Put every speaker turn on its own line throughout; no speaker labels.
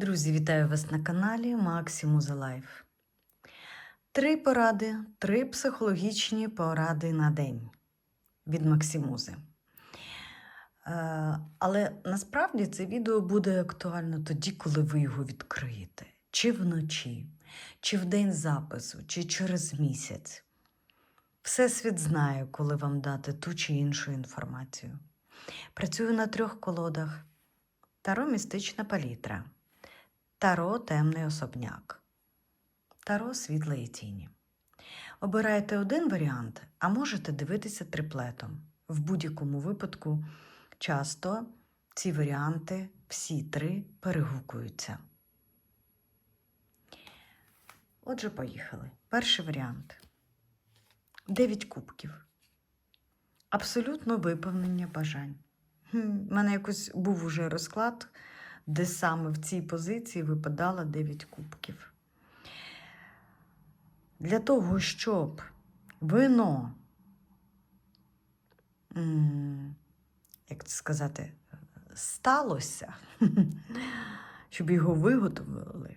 Друзі, вітаю вас на каналі Максиму The Life. Три поради, три психологічні поради на день від Максимузи. Е, Але насправді це відео буде актуально тоді, коли ви його відкриєте. Чи вночі, чи в день запису, чи через місяць. Всесвіт знає, коли вам дати ту чи іншу інформацію. Працюю на трьох колодах: Таро містична палітра. Таро темний особняк. Таро світлої тіні. Обирайте один варіант, а можете дивитися триплетом. В будь-якому випадку часто ці варіанти, всі три, перегукуються. Отже, поїхали. Перший варіант. Дев'ять кубків. Абсолютно виповнення бажань. У мене якось був уже розклад де саме в цій позиції випадало 9 кубків. Для того, щоб вино, як це сказати, сталося, щоб його виготовили,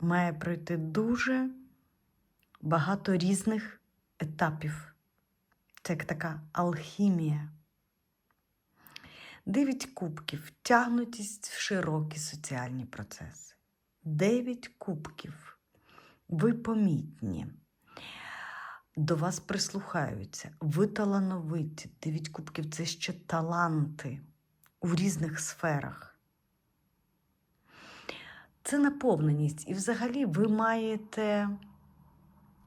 має пройти дуже багато різних етапів. Це як така алхімія. Дев'ять кубків тягнутість в широкі соціальні процеси. Дев'ять кубків. Ви помітні. До вас прислухаються. Ви талановиті. Дев'ять кубків це ще таланти у різних сферах. Це наповненість. І взагалі ви маєте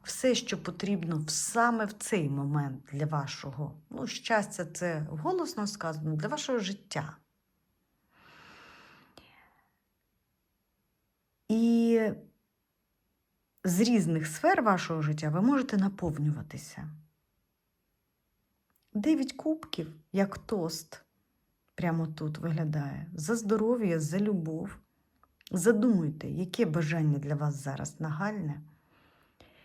все, що потрібно саме в цей момент для вашого ну, щастя, це голосно сказано, для вашого життя. І з різних сфер вашого життя ви можете наповнюватися. Дев'ять кубків, як тост, прямо тут виглядає, за здоров'я, за любов. Задумуйте, яке бажання для вас зараз нагальне.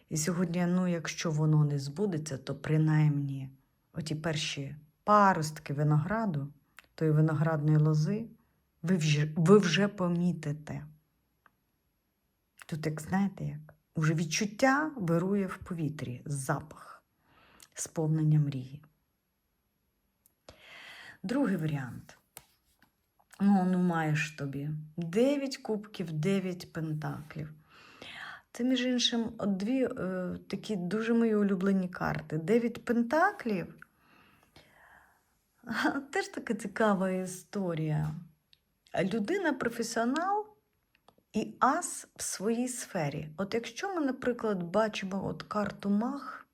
І сьогодні, ну, якщо воно не збудеться, то принаймні оті перші паростки винограду, тої виноградної лози, ви вже, ви вже помітите. Тут, як знаєте, як? Уже відчуття вирує в повітрі, запах, сповнення мрії. Другий варіант. Ну, ну маєш тобі. Дев'ять кубків, дев'ять пентаклів. Це, між іншим, дві е, такі дуже мої улюблені карти. Дев'ять пентаклів. Теж така цікава історія. Людина професіонал і ас в своїй сфері. От якщо ми, наприклад, бачимо от карту Мах,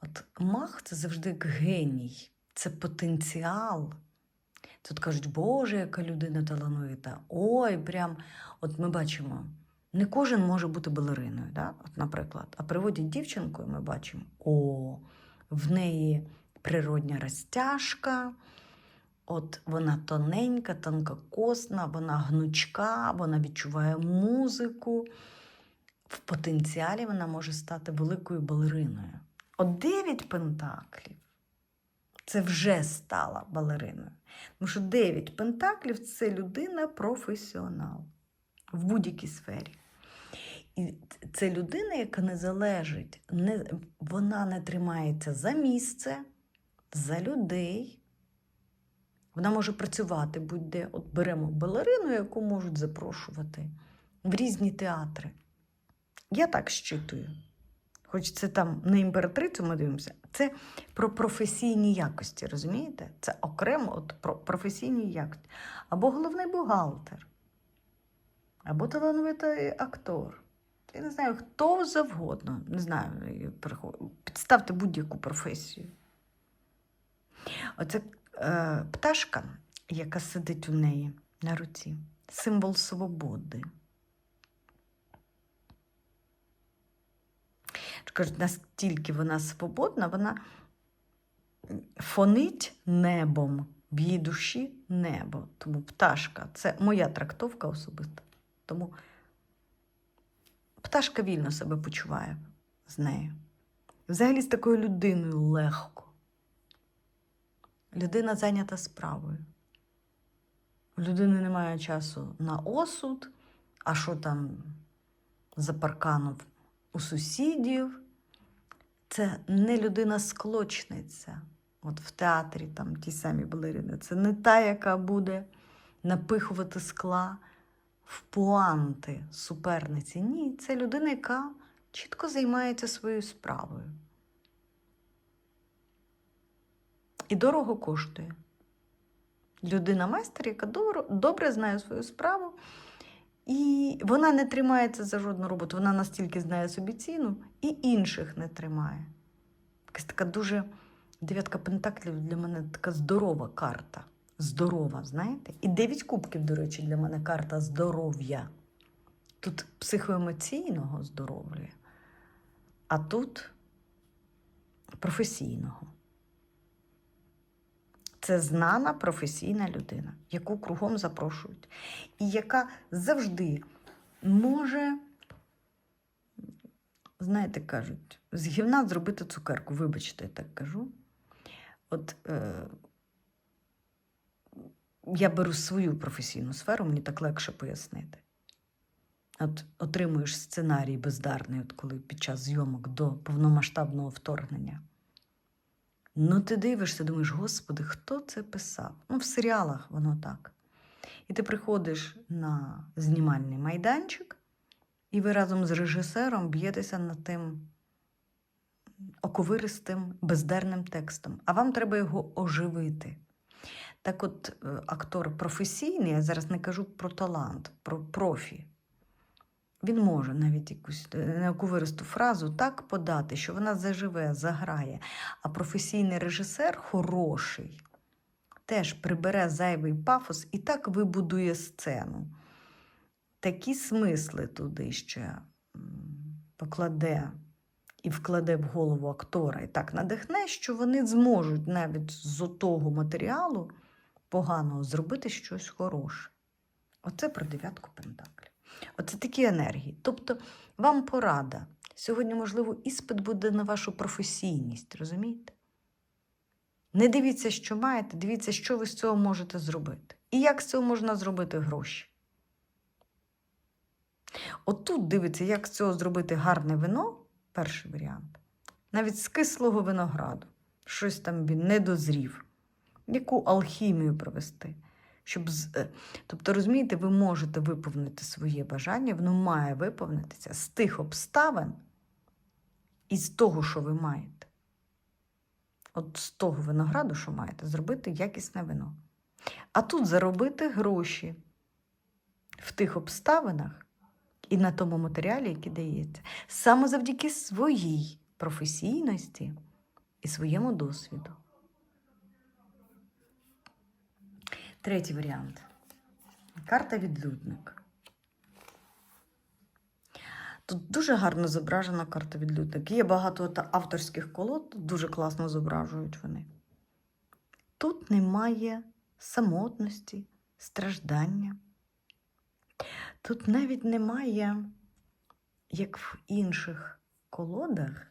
от Мах це завжди геній, це потенціал. Тут кажуть, Боже, яка людина талановита. Ой, прям, от ми бачимо. Не кожен може бути балериною, да? От, наприклад. А приводять дівчинку, і ми бачимо, о, в неї природня розтяжка, от вона тоненька, тонкокосна, вона гнучка, вона відчуває музику. В потенціалі вона може стати великою балериною. От дев'ять пентаклів це вже стала балериною. Тому що дев'ять пентаклів це людина професіонал в будь-якій сфері. І це людина, яка не залежить, не, вона не тримається за місце, за людей. Вона може працювати будь-де. От беремо балерину, яку можуть запрошувати в різні театри. Я так щитую. Хоч це там не імператрицю ми дивимося, це про професійні якості, розумієте? Це окремо от про професійні якості. Або головний бухгалтер або талановитий актор. Я не знаю, хто завгодно. Не знаю, підставте будь-яку професію. Оце е, пташка, яка сидить у неї на руці, символ свободи. Кажуть, настільки вона свободна, вона фонить небом в її душі небо. Тому пташка це моя трактовка особиста. Тому пташка вільно себе почуває з нею. Взагалі з такою людиною легко. Людина зайнята справою. У людини немає часу на осуд, а що там за парканом у сусідів. Це не людина склочниця. От в театрі там ті самі балерини. Це не та, яка буде напихувати скла в пуанти суперниці. Ні, це людина, яка чітко займається своєю справою. І дорого коштує. Людина майстер, яка добре знає свою справу, і вона не тримається за жодну роботу. Вона настільки знає собі ціну і інших не тримає. Якась така дуже дев'ятка пентаклів для мене така здорова карта. Здорова, знаєте? І дев'ять кубків, до речі, для мене карта здоров'я. Тут психоемоційного здоров'я, а тут професійного. Це знана професійна людина, яку кругом запрошують, і яка завжди може, знаєте, кажуть, з гівна зробити цукерку. Вибачте, я так кажу. От е, я беру свою професійну сферу, мені так легше пояснити. От отримуєш сценарій бездарний, от коли під час зйомок до повномасштабного вторгнення. Ну, ти дивишся, думаєш, господи, хто це писав? Ну, в серіалах воно так. І ти приходиш на знімальний майданчик, і ви разом з режисером б'єтеся над тим оковиристим, бездарним текстом, а вам треба його оживити. Так от, е, актор професійний, я зараз не кажу про талант, про профі. Він може навіть якусь е, неоковиристу фразу так подати, що вона заживе, заграє. А професійний режисер хороший, теж прибере зайвий пафос і так вибудує сцену. Такі смисли туди ще покладе і вкладе в голову актора, і так надихне, що вони зможуть навіть з того матеріалу поганого зробити щось хороше. Оце про дев'ятку пентаклів. Оце такі енергії. Тобто, вам порада. Сьогодні, можливо, іспит буде на вашу професійність, розумієте? Не дивіться, що маєте, дивіться, що ви з цього можете зробити. І як з цього можна зробити гроші. Отут дивиться, як з цього зробити гарне вино, перший варіант. Навіть з кислого винограду. Щось там він не дозрів. Яку алхімію провести? Щоб е, Тобто, розумієте, ви можете виповнити своє бажання, воно має виповнитися з тих обставин і з того, що ви маєте. От з того винограду, що маєте, зробити якісне вино. А тут заробити гроші в тих обставинах і на тому матеріалі, який дається, саме завдяки своїй професійності і своєму досвіду. Третій варіант. Карта відлюдник. Тут дуже гарно зображена карта відлюдник. Є багато авторських колод, дуже класно зображують вони. Тут немає самотності, страждання. Тут навіть немає, як в інших колодах,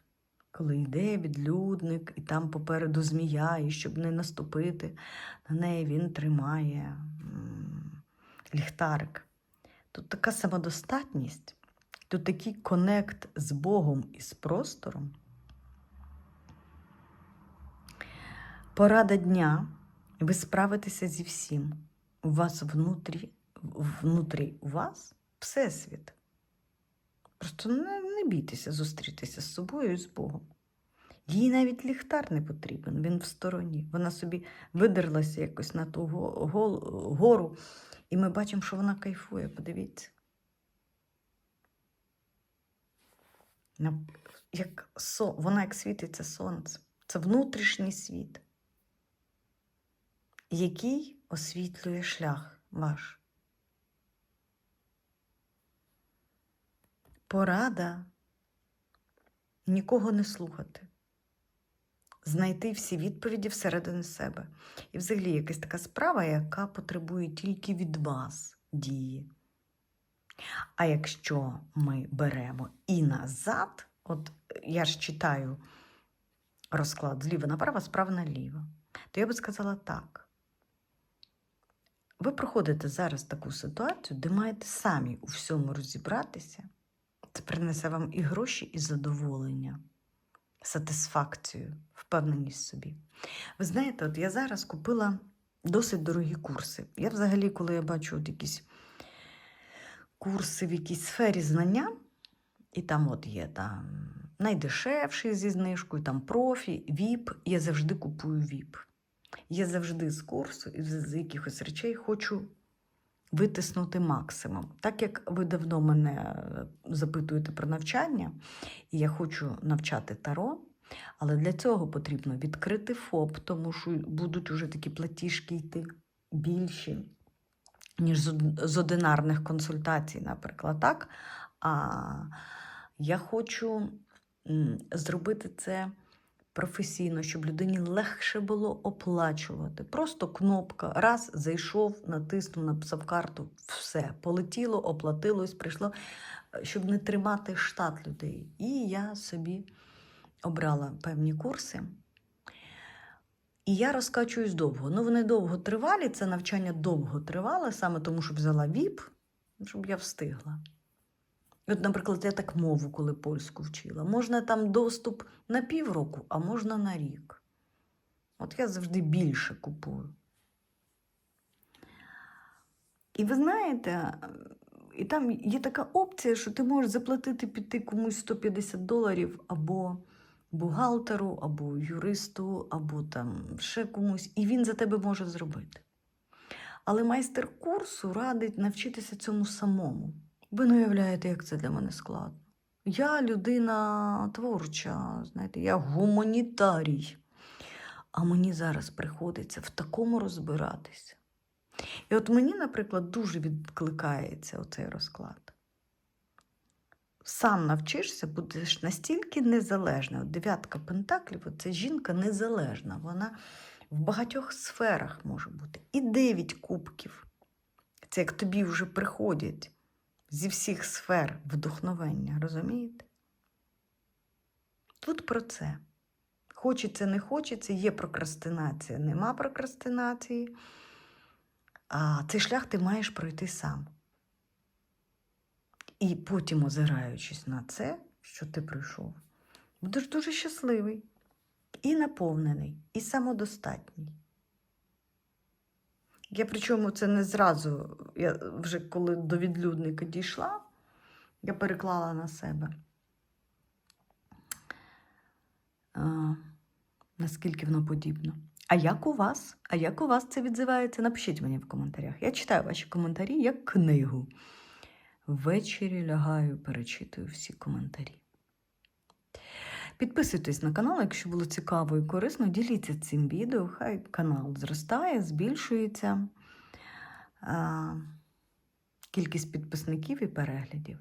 коли йде відлюдник, і там попереду змія, і щоб не наступити на неї, він тримає ліхтарик. Тут така самодостатність, тут такий конект з Богом і з простором. Порада дня, ви справитеся зі всім. У вас внутрі, внутрі у вас всесвіт. Просто не, не бійтеся зустрітися з собою і з Богом. Їй навіть ліхтар не потрібен, він в стороні. Вона собі видерлася якось на ту гору, і ми бачимо, що вона кайфує. Подивіться. Як со, вона як світиться сонце. Це внутрішній світ, який освітлює шлях ваш. Порада нікого не слухати, знайти всі відповіді всередині себе. І взагалі якась така справа, яка потребує тільки від вас дії. А якщо ми беремо і назад, от я ж читаю розклад зліва направо, справа наліво, то я би сказала так. ви проходите зараз таку ситуацію, де маєте самі у всьому розібратися. Це принесе вам і гроші, і задоволення, сатисфакцію, впевненість в собі. Ви знаєте, от я зараз купила досить дорогі курси. Я взагалі, коли я бачу от якісь курси в якійсь сфері знання, і там от є там найдешевший зі знижкою, там профі, ВІП, я завжди купую ВІП. Я завжди з курсу і з якихось речей хочу витиснути максимум. Так як ви давно мене запитуєте про навчання, і я хочу навчати таро, але для цього потрібно відкрити ФОП, тому що будуть уже такі платіжки йти більші, ніж з одинарних консультацій, наприклад. так? А я хочу зробити це професійно, щоб людині легше було оплачувати. Просто кнопка, раз, зайшов, натиснув, написав карту, все, полетіло, оплатилось, прийшло, е, щоб не тримати штат людей. І я собі обрала певні курси. І я розкачуюсь довго. Ну, вони довго тривалі, це навчання довго тривале, саме тому, що взяла ВІП, щоб я встигла. От, наприклад, я так мову, коли польську вчила. Можна там доступ на півроку, а можна на рік. От я завжди більше купую. І ви знаєте, і там є така опція, що ти можеш заплатити піти комусь 150 доларів або бухгалтеру, або юристу, або там ще комусь, і він за тебе може зробити. Але майстер курсу радить навчитися цьому самому. Ви не уявляєте, як це для мене складно. Я людина творча, знаєте, я гуманітарій. А мені зараз приходиться в такому розбиратися. І от мені, наприклад, дуже відкликається оцей розклад. Сам навчишся, будеш настільки незалежна. От дев'ятка пентаклів це жінка незалежна. Вона в багатьох сферах може бути. І дев'ять кубків. Це як тобі вже приходять зі всіх сфер вдохновення, розумієте? Тут про це. Хочеться, не хочеться, є прокрастинація, нема прокрастинації. А цей шлях ти маєш пройти сам. І потім, озираючись на це, що ти пройшов, будеш дуже щасливий, і наповнений, і самодостатній. Я причому це не зразу, я вже коли до відлюдника дійшла, я переклала на себе. А, наскільки воно подібно. А як у вас? А як у вас це відзивається? Напишіть мені в коментарях. Я читаю ваші коментарі як книгу. Ввечері лягаю, перечитую всі коментарі. Підписуйтесь на канал, якщо було цікаво і корисно, діліться цим відео, хай канал зростає, збільшується кількість підписників і переглядів.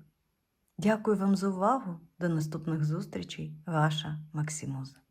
Дякую вам за увагу. До наступних зустрічей. Ваша Максимоза.